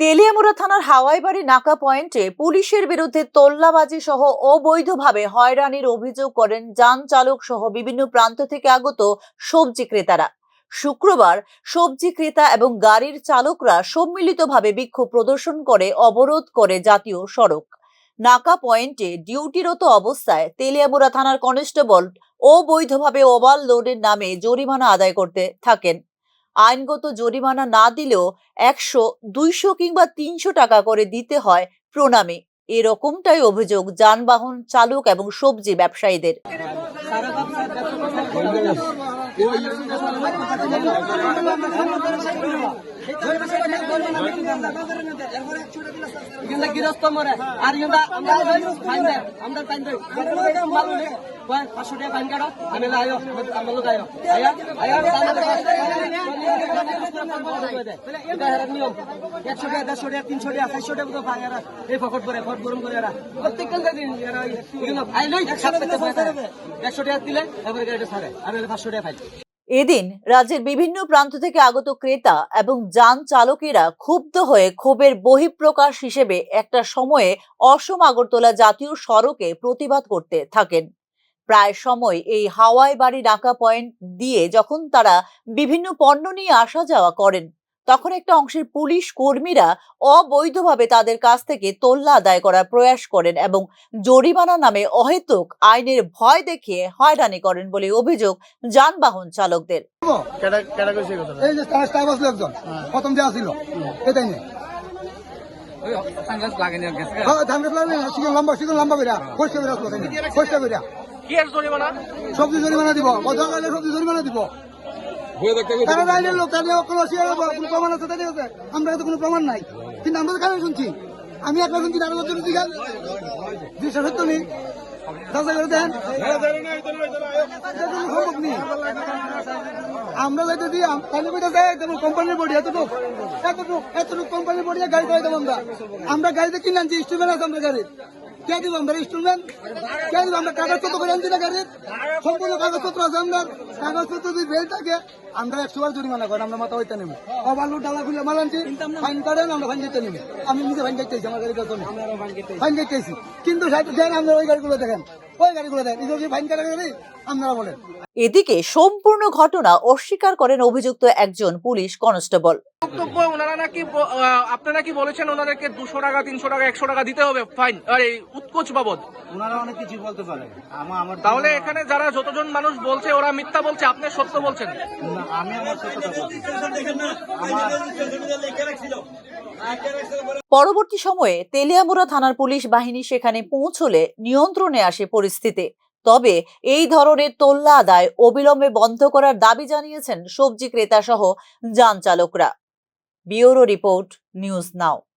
তেলিয়ামুড়া থানার হাওয়াইবাড়ি নাকা পয়েন্টে পুলিশের বিরুদ্ধে তোল্লাবাজি সহ অবৈধভাবে হয়রানির অভিযোগ করেন যান চালক সহ বিভিন্ন প্রান্ত থেকে আগত সবজি ক্রেতারা। শুক্রবার সবজি ক্রেতা এবং গাড়ির চালকরা সম্মিলিতভাবে বিক্ষোভ প্রদর্শন করে, অবরোধ করে জাতীয় সড়ক। নাকা পয়েন্টে ডিউটিরত অবস্থায় তেলিয়ামুড়া থানার কনস্টেবল অবৈধভাবে ওভারলোডের নামে জরিমানা আদায় করতে থাকেন। আইনগত জরিমানা না দিলেও একশো, দুইশো কিংবা তিনশো টাকা করে দিতে হয় প্রণামে। এরকমটাই অভিযোগ যানবাহন চালক এবং সবজি ব্যবসায়ীদের। কিন্তু গৃহস্থ মরে। আর কিন্তু আমরা ফাইন দেয় আমরা ফাইন দেয় পাঁচশো টাকা ফাইন কাটো আমি আয়ো আমার লোক আয়ো নিয়ম। একশো টাকা দেড়শো টাকা তিনশো টাকা চারশো টাকা তো পাই এরা। এই ফকট করে ফট গরম করে এরা। প্রত্যেকটা দিন এরা ওই কিন্তু আই লই একশো টাকা দিলে এবারে গাড়িটা ছাড়ে। আমি পাঁচশো টাকা ফাইন এদিন রাজ্যের বিভিন্ন প্রান্ত থেকে আগত ক্রেতা এবং যান চালকেরা ক্ষুব্ধ হয়ে ক্ষোভের বহিঃপ্রকাশ হিসেবে একটা সময়ে অসম আগরতলা জাতীয় সড়কে প্রতিবাদ করতে থাকেন। প্রায় সময় এই হাওয়াই বাড়ি ডাকা পয়েন্ট দিয়ে যখন তারা বিভিন্ন পণ্য নিয়ে আসা যাওয়া করেন তখন একটা অংশের পুলিশ কর্মীরা অবৈধভাবে তাদের কাছ থেকে তোল্লা আদায় করার প্রয়াস করেন এবং জরিমানা নামে অহেতুক আইনের ভয় দেখিয়ে হয়রানি করেন বলে অভিযোগ যানবাহন চালকদের। যে আসলো এটাই নেই। হ্যাঁ, লম্বা লম্বা বেরা বেরা বেরা সবজি জরিমানা দিব। সবজি জরিমানা দিব। তারা রাইলের লোক তাদের কোনো কোনো প্রমাণ আছে তাদের আছে আমরা তো কোনো প্রমাণ নাই। কিন্তু আমরা তো কানে শুনছি। আমি একটা শুনছি আরও বছর দিঘা দুইশো দেন আমরা যাইতে দিই কইতে যাই তেমন কোম্পানির বডি এতটুকু। এতটুকু এতটুকু কোম্পানির বডি গাড়ি দেবো আমরা। আমরা গাড়িতে কিনে আনছি ইনস্ট্রুমেন্ট আছে আমরা গাড়ির। কে দিব আমরা কে দিব আমরা কাগজপত্র করে আনছি না গাড়ির? সম্পূর্ণ কাগজপত্র আছে আমরা। কাগজপত্র যদি বেল থাকে আমরা একশো বার জরিমানা করেন আমরা মাথা হইতে নেব। ওভারলু ডালা খুলে মাল আনছি ফাইন করেন আমরা ফাইন দিতে নেব। আমি নিজে ফাইন আমার গাড়ির ফাইন কিন্তু দেন আমরা ওই গাড়িগুলো দেখেন ওই গাড়িগুলো দেখেন এই যে ফাইন কাটা গাড়ি আপনারা বলেন। এদিকে সম্পূর্ণ ঘটনা অস্বীকার করেন অভিযুক্ত একজন পুলিশ কনস্টেবল। বক্তব্য ওনারা নাকি আপনারা কি বলেছেন ওনাদেরকে দুশো টাকা তিনশো টাকা একশো টাকা দিতে হবে? ফাইন আর এই উৎকোচ বাবদ। ওনারা অনেক কিছু বলতে পারে। তাহলে এখানে যারা যতজন মানুষ বলছে ওরা মিথ্যা বলছে আপনি সত্য বলছেন? আমি আমার বলছি। পরবর্তী সময়ে তেলিয়ামুড়া থানার পুলিশ বাহিনী সেখানে পৌঁছলে নিয়ন্ত্রণে আসে পরিস্থিতি। তবে এই ধরনের তোল্লা আদায় অবিলম্বে বন্ধ করার দাবি জানিয়েছেন সবজি ক্রেতা সহ যান চালকরা। Bureau report, news now.